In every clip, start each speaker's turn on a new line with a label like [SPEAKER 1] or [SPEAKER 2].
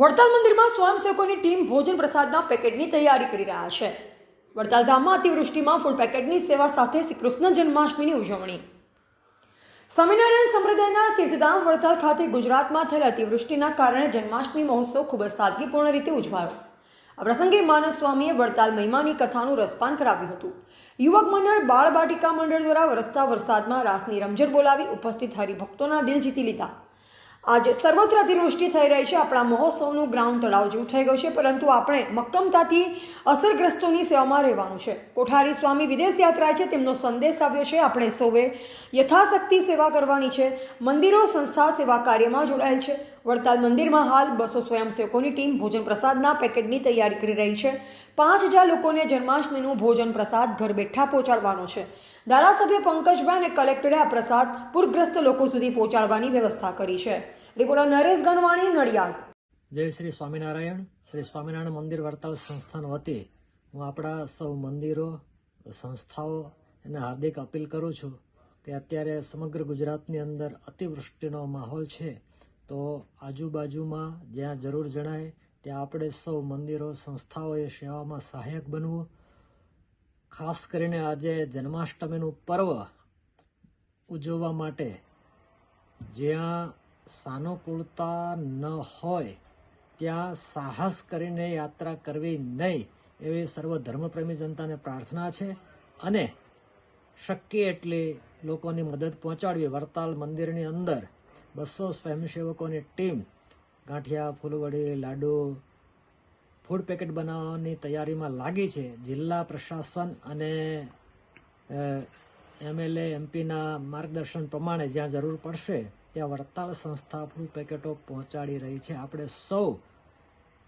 [SPEAKER 1] વડતાલ મંદિરમાં સ્વયંસેવકોની ટીમ ભોજન પ્રસાદના પેકેટની તૈયારી કરી રહ્યા છે. વડતાલ ધામમાં અતિવૃષ્ટિમાં ફૂડ પેકેટની સેવા સાથે શ્રી કૃષ્ણ જન્માષ્ટમીની ઉજવણી. સ્વામિનારાયણ સંપ્રદાયના તીર્થધામ વડતાલ ખાતે ગુજરાતમાં થયેલ અતિવૃષ્ટિના કારણે જન્માષ્ટમી મહોત્સવ ખૂબ જ સાદગીપૂર્ણ રીતે ઉજવાયો. આ પ્રસંગે માનસ સ્વામીએ વડતાલ મહિમાની કથાનું રસપાન કરાવ્યું હતું. યુવક મંડળ, બાળ બાટિકા મંડળ દ્વારા વરસતા વરસાદમાં રાસની રમઝટ બોલાવી ઉપસ્થિત હરિભક્તોના દિલ જીતી લીધા. આજે સર્વત્ર અતિવૃષ્ટિ થઈ રહી છે. આપણા મહોત્સવનું ગ્રાઉન્ડ તળાવ જેવું થઈ ગયું છે, પરંતુ આપણે મક્કમતાથી અસરગ્રસ્તોની સેવામાં રહેવાનું છે. કોઠારી સ્વામી વિદેશ યાત્રા છે તેમનો સંદેશ આવ્યો છે. આપણે સૌએ યથાશક્તિ સેવા કરવાની છે. મંદિરો, સંસ્થા, સેવા કાર્યમાં જોડાયેલ છે. વડતાલ મંદિરમાં હાલ બસો સ્વયંસેવકોની ટીમ ભોજન પ્રસાદના પેકેટની તૈયારી કરી રહી છે. પાંચ હજાર લોકોને જન્માષ્ટમીનું ભોજન પ્રસાદ ઘર બેઠા પહોંચાડવાનો છે. ધારાસભ્ય પંકજભાઈ અને કલેક્ટરે આ પ્રસાદ પૂરગ્રસ્ત લોકો સુધી પહોંચાડવાની વ્યવસ્થા કરી છે. રિપોર્ટર નરેશ ગણવાણી, નડિયાદ.
[SPEAKER 2] જય શ્રી સ્વામિનારાયણ. શ્રી સ્વામિનારાયણ મંદિર વડતાલ સંસ્થાન વતી હું આપણા સૌ મંદિરો, સંસ્થાઓ એને હાર્દિક અપીલ કરું છું કે અત્યારે સમગ્ર ગુજરાતની અંદર અતિવૃષ્ટિનો માહોલ છે. તો આજુબાજુમાં જ્યાં જરૂર જણાય, ત્યાં આપણે સૌ મંદિરો, સંસ્થાઓએ સેવામાં સહાયક બનવું. ખાસ કરીને આજે જન્માષ્ટમીનું પર્વ ઉજવવા માટે જ્યાં સાનુકૂળતા ન હોય, ત્યાં સાહસ કરીને યાત્રા કરવી નહીં, એવી સર્વ ધર્મપ્રેમી જનતાને પ્રાર્થના છે. અને શક્ય એટલી લોકોની મદદ પહોંચાડવી, વરતાલ મંદિરની અંદર બસો સ્વયંસેવકોની ટીમ, ગાંઠિયા, ફૂલવડી, લાડુ ફૂડ પેકેટ બનાવવાની તૈયારીમાં લાગી છે. જિલ્લા પ્રશાસન અને એમએલએ એમપીના માર્ગદર્શન પ્રમાણે જ્યાં જરૂર પડશે, ત્યાં વડતાલ સંસ્થા ફૂડ પેકેટો પહોંચાડી રહી છે. આપણે સૌ,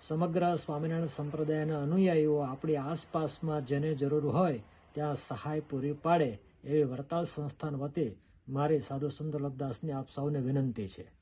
[SPEAKER 2] સમગ્ર સ્વામિનારાયણ સંપ્રદાયના અનુયાયીઓ આપણી આસપાસમાં જેને જરૂર હોય, ત્યાં સહાય પૂરી પાડે એવી વડતાલ સંસ્થાન વતી મારી સાધુ સુંદરલભદાસની આપ સૌને વિનંતી છે.